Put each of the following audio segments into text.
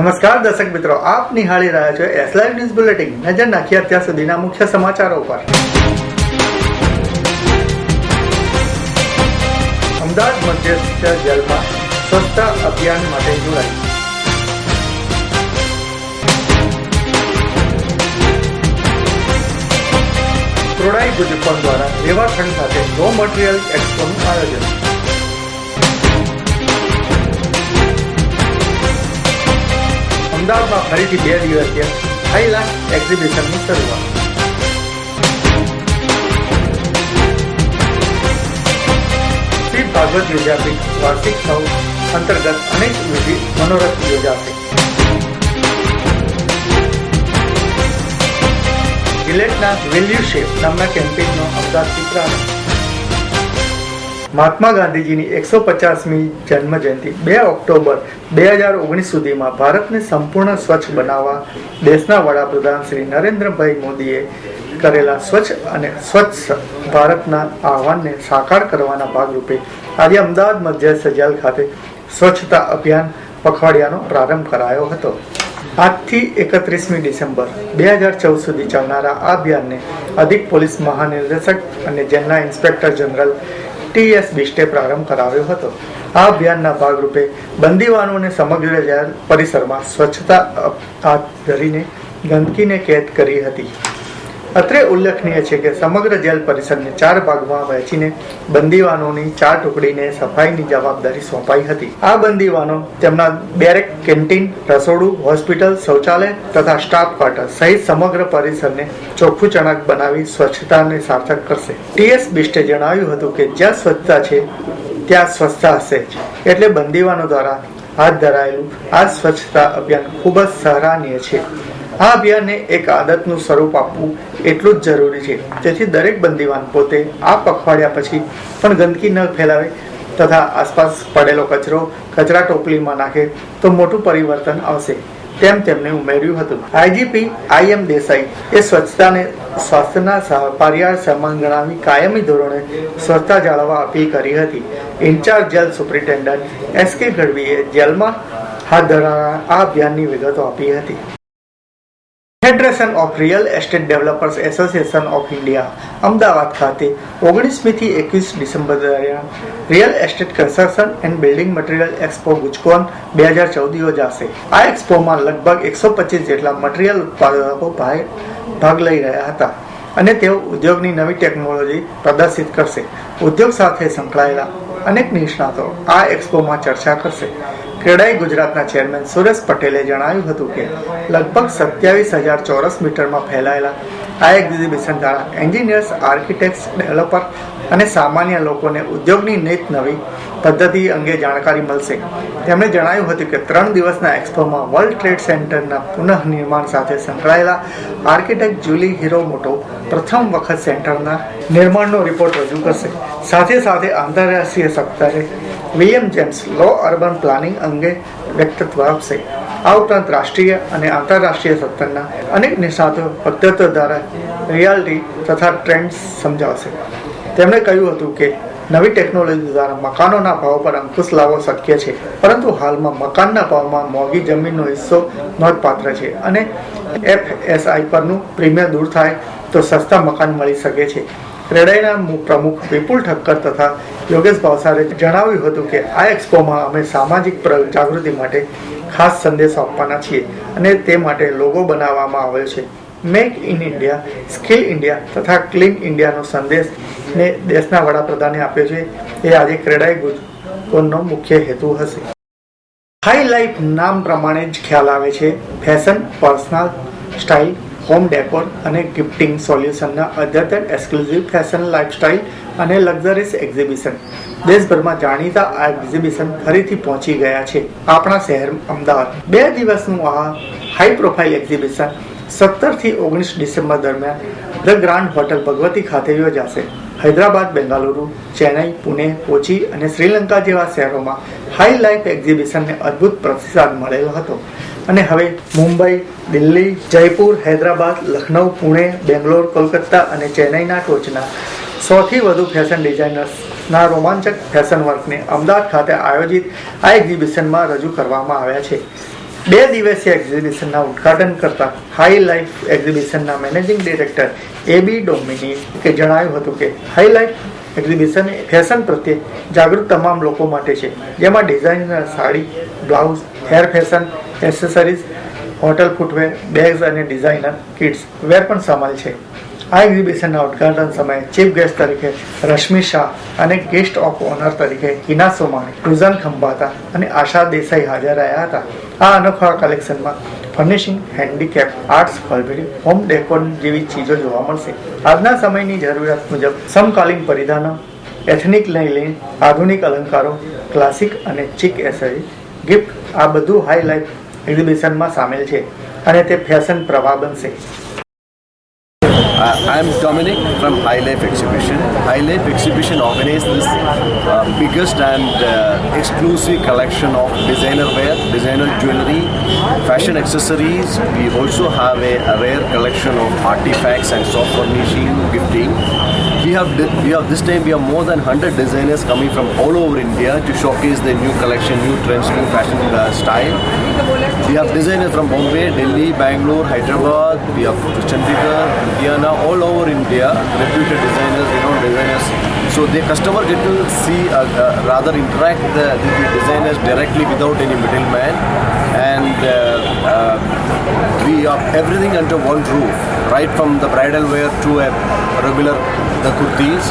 નમસ્કાર દર્શક મિત્રો, આપ નિહાળી રહ્યા છો એસ લાઈવ ન્યૂઝ બુલેટિન નજર નાખી અત્યાર સુધીના મુખ્ય સમાચારો પર અમદાવાદ મધ્યસ્થ જેલમાં સ્વચ્છતા અભિયાન માટે જોડાઈ. ક્રોડાઈ ગુજકોન દ્વારા રેવાખંડ ખાતે રો મટીરિયલ એક્સપોનું આયોજન. અમદાવાદમાં ફરીથી બે દિવસીય થઈલા એક્ઝિબિશનની શરૂઆત. શ્રી ભાગવત વિદ્યાપીઠ વાર્ષિક સૌ અંતર્ગત અનેક વિધિ મનોરથ યોજાશે. ગિલેટના વેલ્યુ શેપ નામના કેમ્પેઇનનો અમદાવાદથી પ્રારંભ મહાત્મા ગાંધીજીની એકસો પચાસમી જન્મ જયંતિ બે ઓક્ટોબર બે હજાર ઓગણીસ સુધીમાં ભારતને સંપૂર્ણ સ્વચ્છ બનાવવા દેશના વડાપ્રધાન શ્રી નરેન્દ્રભાઈ મોદીએ કરેલા સ્વચ્છ અને સ્વચ્છ ભારતના આહવાનને સાકાર કરવાના ભાગરૂપે આજે અમદાવાદ મધ્ય સજાલ ખાતે સ્વચ્છતા અભિયાન પખવાડિયાનો પ્રારંભ કરાયો હતો. આજથી એકત્રીસમી ડિસેમ્બર બે હજાર ચૌદ સુધી ચાલનારા આ અભિયાનને અધિક પોલીસ મહાનિર્દેશક અને જેલના ઇન્સ્પેક્ટર જનરલ ટીએસ બિસ્ટે પ્રારંભ કરાવ્યો હતો. આ અભિયાનના ભાગરૂપે બંદીવાનોને સમગ્ર જેલ પરિસરમાં સ્વચ્છતા હાથ ધરીને ગંદકીને કેદ કરી હતી. અત્રે ઉલ્લેખનીય છે કે સમગ્ર જેલ પરિસરને ચાર ભાગમાં વહેંચીને બંદીવાનોની ચાર ટુકડીને સફાઈની જવાબદારી સોંપાઈ હતી. આ બંદીવાનો તેમના બેરેક કેન્ટીન, રસોડું, હોસ્પિટલ, શૌચાલય તથા સ્ટાફ ક્વાર્ટર સહિત સમગ્ર પરિસરને ચોખ્ખું ચણાક બનાવી સ્વચ્છતાને સાર્થક કરશે. ટીએસ બિસ્ટે જણાવ્યું હતું કે જ્યાં સ્વચ્છતા છે, ત્યાં સ્વચ્છતા હશે એટલે બંદીવાનો દ્વારા હાથ ધરાયેલું આ સ્વચ્છતા અભિયાન ખૂબ જ સરાહનીય છે. આ અભિયાનને એક આદતનું સ્વરૂપ આપવું એટલું જ જરૂરી છે. જેથી દરેક બંદીવાન પોતે આ પખવાડિયા પછી પણ ગંદકી ન ફેલાવે તથા આસપાસ પડેલો કચરો કચરા ટોપલીમાં નાખે તો મોટું પરિવર્તન આવશે. તેમ તેમણે ઉમેર્યું હતું. આઈજીપી આઈ એમ દેસાઈ એ સ્વચ્છતાને સ્વાસ્થ્યના પારિયાળ સમાન ગણાવી કાયમી ધોરણે સ્વચ્છતા જાળવવા અપીલ કરી હતી. ઇન્ચાર્જ જેલ સુપ્રિન્ટેન્ડન્ટ એસ કે ગઢવીએ જેલમાં હાથ ધરાના આ અભિયાનની વિગતો આપી હતી. Federation of real estate developers association of India Ahmedabad ખાતે ઓગણીસમી થી એકવીસ ડિસેમ્બર દરમિયાન real estate construction and building material expo Gujcon બે હજાર ચૌદ યોજાશે આ એક્સપોમાં લગભગ એકસો પચીસ જેટલા મટીરિયલ ઉત્પાદકો ભાગ લઈ રહ્યા હતા અને તેઓ ઉદ્યોગની નવી ટેકનોલોજી પ્રદર્શિત કરશે. ઉદ્યોગ સાથે સંકળાયેલા અનેક નિષ્ણાતો આ એક્સપોમાં ચર્ચા કરશે. ક્રેડાઈ ગુજરાતના ચેરમેન સુરેશ પટેલે જણાવ્યું હતું કે, લગભગ સત્યાવીસ હજાર ચોરસ મીટરમાં ફેલાયેલા આ એક્ઝિબિશન દ્વારા એન્જિનિયર્સ આર્કિટેક્ટ્સ ડેવલપર અને સામાન્ય લોકોને ઉદ્યોગની નીત નવી પદ્ધતિ અંગે જાણકારી મળશે. તેમણે જણાવ્યું હતું કે ત્રણ દિવસના એક્સપોમાં વર્લ્ડ ટ્રેડ સેન્ટરના પુનઃનિર્માણ સાથે સંકળાયેલા આર્કિટેક્ટ જુલી હીરો મોટો પ્રથમ વખત સેન્ટરના નિર્માણનો રિપોર્ટ રજૂ કરશે. સાથે સાથે આંતરરાષ્ટ્રીય સપ્તાહે William James law urban planning અંગે વ્યક્તિત્વ આપશે. આ ઉપરાંત રાષ્ટ્રીય અને આંતરરાષ્ટ્રીય સત્તરના અનેક નિષ્ણાતો પદ્ધતિઓ દ્વારા રિયાલિટી તથા ટ્રેન્ડ્સ સમજાવશે. તેમણે કહ્યું હતું કે નવી ટેકનોલોજી દ્વારા મકાનોના ભાવ પર અંકુશ લાવવો શક્ય છે, પરંતુ હાલમાં મકાનના ભાવમાં મોંઘી જમીનનો હિસ્સો નોંધપાત્ર છે અને એફએસઆઈ પરનું પ્રીમિયમ દૂર થાય તો સસ્તા મકાન મળી શકે છે. ક્રેડાઈના પ્રમુખ વિપુલ ઠક્કર તથા યોગેશ ભાવસારે જણાવ્યું હતું કે આ એક્સપોમાં અમે સામાજિક જાગૃતિ માટે ખાસ સંદેશો આપવાના છીએ અને તે માટે લોગો બનાવવામાં આવ્યો છે. Make in India skill India તથા ક્લીન ઇન્ડિયાનો સંદેશ ને દેશના વડાપ્રધાને આપ્યો છે. એ આજે ક્રેડાઈ ગુજકોનનો મુખ્ય હેતુ હશે. હાઈ લાઈફ નામ પ્રમાણે જ ખ્યાલ આવે છે. Fashion personal style home decor અને ગિફ્ટિંગ સોલ્યુશનના અદ્યતન એક્સક્લુઝિવ ફેશન લાઇફસ્ટાઇલ અને લક્ઝરીસ એક્ઝિબિશન દેશભરમાં જાણીતા આ એક્ઝિબિશન ફરીથી પહોંચી ગયા છે. આપણા શહેર અમદાવાદ. બે દિવસનું આ હાઈ પ્રોફાઇલ એક્ઝિબિશન સત્તરથી ઓગણીસ ડિસેમ્બર દરમિયાન ધ ગ્રાન્ડ હોટલ ભગવતી ખાતે યોજાશે. હૈદરાબાદ, બેંગાલુરુ, ચેન્નઈ, પુણે, કોચી અને શ્રીલંકા જેવા શહેરોમાં હાઈ લાઈફ એક્ઝિબિશનને અદ્ભુત પ્રતિસાદ મળેલો હતો. અને હવે મુંબઈ, દિલ્હી, જયપુર, હૈદરાબાદ, લખનઉ, પુણે, બેંગ્લોર, કોલકાતા અને ચેન્નઈના ટોચના સૌથી વધુ ફેશન ડિઝાઇનર્સના રોમાંચક ફેશન વર્કને અમદાવાદ ખાતે આયોજિત આ એક્ઝિબિશનમાં રજૂ કરવામાં આવ્યા છે. બે દિવસીય એક્ઝિબિશનના ઉદ્ઘાટન કરતા હાઈ લાઈફ એક્ઝિબિશનના મેનેજિંગ ડિરેક્ટર એ બી ડોમિનીકે જણાવ્યું હતું કે હાઈ લાઈફ એક્ઝિબિશન ફેશન પ્રત્યે જાગૃત તમામ લોકો માટે છે. જેમાં designer sari blouse hair fashion accessories hotel footwear bags અને ડિઝાઇનર કિડ્સ વેર પણ સામેલ છે. આ એક્ઝિબિશનના ઉદ્ઘાટન સમયે ચીફ ગેસ્ટ તરીકે રશ્મિ શાહ અને ગેસ્ટ ઓફ ઓનર તરીકે હિના સોમાણી રૂઝાન ખંભાતા અને આશા દેસાઈ હાજર રહ્યા હતા. આ અનોખા કલેક્શનમાં ફર્નિશિંગ હેન્ડીકેપ આર્ટ્સ કલ્બરી હોમ ડેકોર જેવી ચીજો જોવા મળશે. આજના સમયની જરૂરિયાત મુજબ સમકાલીન પરિધાનો એથનિક લઈ લઈને આધુનિક અલંકારો ક્લાસિક અને ચીક એસરી ગિફ્ટ આ બધું હાઈલાઇટ એક્ઝિબિશનમાં સામેલ છે અને તે ફેશન પ્રવાહ બનશે. I'm Dominic from High Life Exhibition. High Life Exhibition organized this uh, biggest and uh, exclusive collection of designer wear, designer jewelry, fashion accessories. We also have a, a rare collection of artifacts and soft furnishing, gifting. We have we have this time we have more than 100 designers coming from all over India to showcase their new collection, new trends, new fashion uh, style. We have designers from Bombay, Delhi, Bangalore, Hyderabad. We have Chandigarh, Ludhiana, all over India. Reputed designers, renowned designers. So the customer get to see, uh, uh, rather interact the, with the designers directly without any middleman, and uh, uh, we have everything under one roof, right from the bridal wear to a regular the kurtis.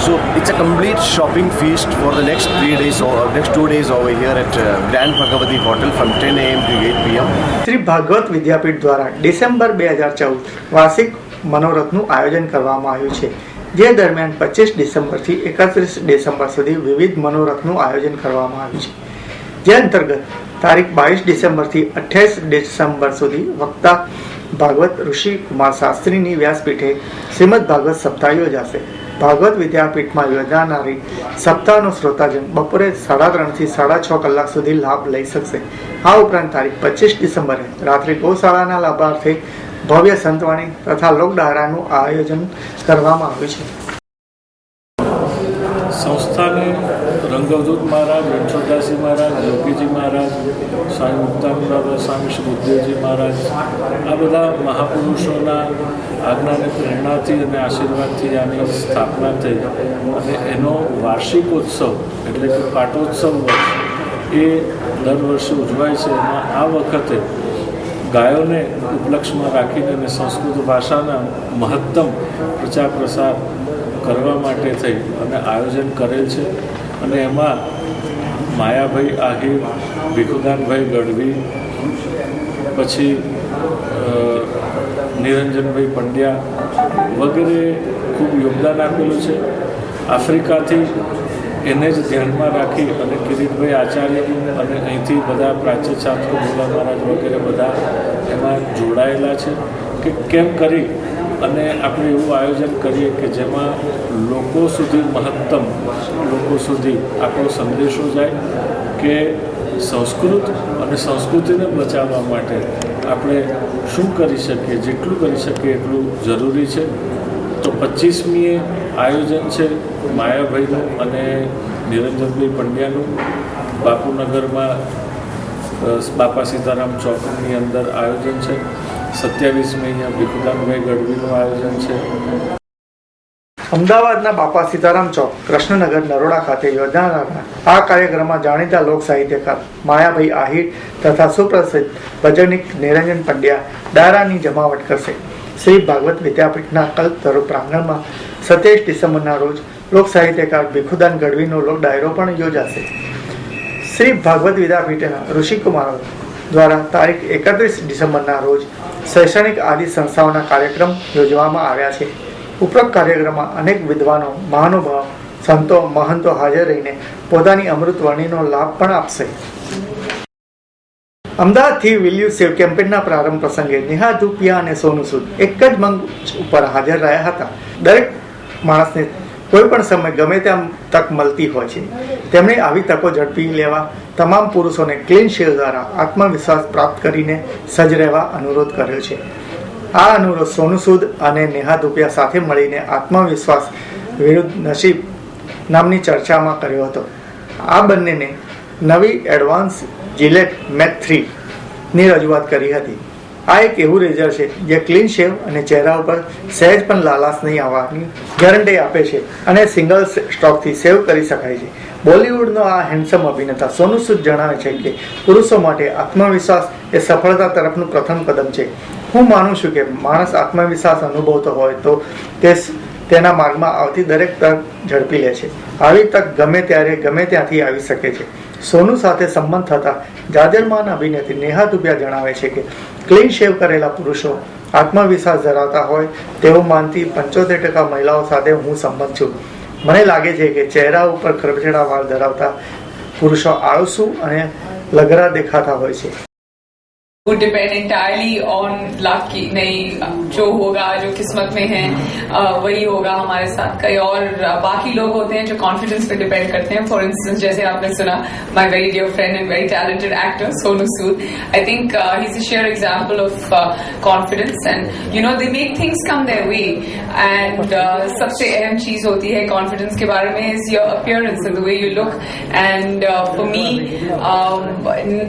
So it's a complete shopping feast for the next three days or next two days over here at uh, Grand Bhagavati Hotel from 10 a.m. to 8 p.m. Shri Bhagavat વિદ્યાપીઠ દ્વારા December બે હજાર ચૌદ વાર્ષિક મનોરથનું આયોજન કરવામાં આવ્યું છે. જે દરમિયાન પચીસ ડિસેમ્બરથી એકત્રીસ ડિસેમ્બર સુધી વિવિધ મનોરથનું આયોજન કરવામાં આવ્યું છે. જે અંતર્ગત તારીખ બાવીસ ડિસેમ્બરથી અઠ્યાવીસ ડિસેમ્બર સુધી વક્તા ભાગવત ઋષિ કુમાર શાસ્ત્રીની વ્યાસપીઠે શ્રીમદ ભાગવત સપ્તાહ યોજાશે. ભાગવત વિદ્યાપીઠમાં યોજાનારી સપ્તાહનો શ્રોતાજન બપોરે સાડા ત્રણથી સાડા છ કલાક સુધી લાભ લઈ શકશે. આ ઉપરાંત તારીખ પચીસ ડિસેમ્બરે રાત્રે ગૌશાળાના લાભાર્થે ભવ્ય સંતવાણી તથા લોકડાયરાનું આયોજન કરવામાં આવ્યું છે. સંસ્થાને રંગવદૂત મહારાજ રણછોડદાસજી મહારાજ યોગીજી મહારાજ, સ્વામી મુક્તાનંદ સ્વામી શ્રી બુદ્ધદેવજી મહારાજ, આ બધા મહાપુરુષોના આજ્ઞાને પ્રેરણાથી અને આશીર્વાદથી આની સ્થાપના થઈ. અને એનો વાર્ષિક ઉત્સવ એટલે કે પાટોત્સવ વર્ષ એ દર વર્ષે ઉજવાય છે. એમાં આ વખતે ગાયોને ઉપલક્ષમાં રાખીને અને સંસ્કૃત ભાષાના મહત્તમ પ્રચાર પ્રસાર કરવા માટે થઈ અને આયોજન કરેલ છે. અને એમાં માયાભાઈ આહિર, ભીખુદાનભાઈ ગઢવી, પછી નિરંજનભાઈ પંડ્યા વગેરે ખૂબ યોગદાન આપેલું છે. આફ્રિકાથી એને જ ધ્યાનમાં રાખી અને કિરીટભાઈ આચાર્ય અને અહીંથી બધા પ્રાચ્ય છાત્રો ભોલા મહારાજ વગેરે બધા જોડાયેલા છે કે કેમ કરી અને આપણે એવું આયોજન કરીએ કે જેમાં લોકો સુધી મહત્તમ લોકો સુધી આપણો સંદેશો જાય કે સંસ્કૃત અને સંસ્કૃતિને બચાવવા માટે આપણે શું કરી શકીએ, જેટલું કરી શકીએ એટલું જરૂરી છે. તો પચીસમીએ આયોજન છે માયાભાઈનું અને નિરંજનભાઈ પંડ્યાનું. બાપુનગરમાં બાપા સીતારામ ચોકની અંદર આયોજન છે. સત્યાવીસમી અહીંયા ભીખુદાનભાઈ ગઢવીનું આયોજન છે. અમદાવાદના બાપા સીતારામ ચોક, કૃષ્ણનગર, નરોડા ખાતે યોજાનારા આ કાર્યક્રમમાં જાણીતા લોક સાહિત્યકાર માયાભાઈ આહિર તથા સુપ્રસિદ્ધ ભજનિક નિરંજન પંડ્યા ડારાની જમાવટ કરશે. શ્રી ભાગવત વિદ્યાપીઠના કલ્પતરુ પ્રાંગણમાં સત્યાવીસ ડિસેમ્બરના રોજ લોક સાહિત્યકાર ભીખુદાન ગઢવીનો લોક ડાયરો પણ યોજાશે. શ્રી ભાગવત વિદ્યાપીઠના ઋષિકુમારો દ્વારા તારીખ એકત્રીસ ડિસેમ્બરના રોજ શૈક્ષણિક આદિ સંસ્થાઓના કાર્યક્રમ યોજવામાં આવ્યા છે. ઉપરોક્ત કાર્યક્રમમાં અનેક વિદ્વાનો, મહાનુભાવ, સંતો, મહંતો હાજર રહીને પોતાની અમૃત લાભ પણ આપશે. અમદાવાદથી વિલ્યુ સેવ કેમ્પેનના પ્રારંભ પ્રસંગે નેહા ધુપિયા અને સોનુ સૂદ એક જ મંચ ઉપર હાજર રહ્યા હતા. દરેક માણસને કોઈ પણ સમય ગમે ત્યાં તક મળતી હોય છે. તેમણે આવી તકો ઝડપી લેવા તમામ પુરુષોને ક્લીન શેલ દ્વારા આત્મવિશ્વાસ પ્રાપ્ત કરીને સજ્જ રહેવા અનુરોધ કર્યો છે. આ અનુરોધ સોનુ સૂદ અને નેહા દુપિયા સાથે મળીને આત્મવિશ્વાસ વિરુદ્ધ નસીબ નામની ચર્ચામાં કર્યો હતો. આ બંનેને નવી એડવાન્સ જીલેટ મેથ થ્રીની રજૂઆત કરી હતી. આ એક એવું રેઝર છે જે ક્લીન શેવ અને ચહેરા ઉપર સહેજ પણ લાલાશ નહીં આવવાની ગેરંટી આપે છે અને સિંગલ સ્ટોકથી સેવ કરી શકાય છે. બોલિવૂડનો આ હેન્ડસમ અભિનેતા સોનુ સૂદ જણાવે છે કે પુરુષો માટે આત્મવિશ્વાસ એ સફળતા તરફનું પ્રથમ કદમ છે. હું માનું છું કે માણસ આત્મવિશ્વાસ અનુભવતો હોય તો તે તેના માર્ગમાં આવતી દરેક તક ઝડપી લે છે. આવી તક ગમે ત્યારે, ગમે ત્યાંથી આવી શકે છે. સોનુ સાથે સંબંધ થતા જાજરમાન અભિનેત્રી નેહા દુબિયા જણાવે છે કે ક્લીન શેવ કરેલા પુરુષો આત્મવિશ્વાસ ધરાવતા હોય તેવું માનતી પંચોતેર ટકા મહિલાઓ સાથે હું સંબંધ છું. મને લાગે છે કે ચહેરા ઉપર ખરબચડા વાળ ધરાવતા પુરુષો આળસુ અને લગરા દેખાતા હોય છે. would depend entirely on luck की नहीं जो होगा जो किस्मत में है अ, वही होगा हमारे साथ कई और अ, बाकी लोग होते हैं जो कॉन्फिडेंस पे डिपेंड करते हैं फॉर इंस्टेंस जैसे आपने सुना my very dear friend and very talented actor Sonu Sood I think he is a sheer example of confidence and you know they make things come their way and सबसे अहम चीज होती है confidence के बारे में is your appearance the way you look and for me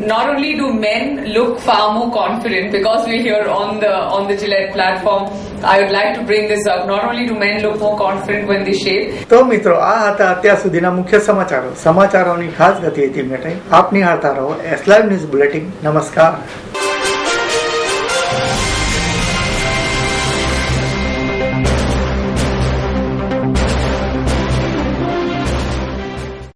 not only do men look far more confident because we're here on the on the Gillette platform. I would like to bring this up. Not only do men look more confident when they shave, તો મિત્રો આ હતા અત્યાર સુધીના મુખ્ય સમાચારો સમાચારોની ખાસ ગતિવિધિ માટે આપની નિહાળતા રહો એસ લાઈવ ન્યૂઝ બુલેટિન નમસ્કાર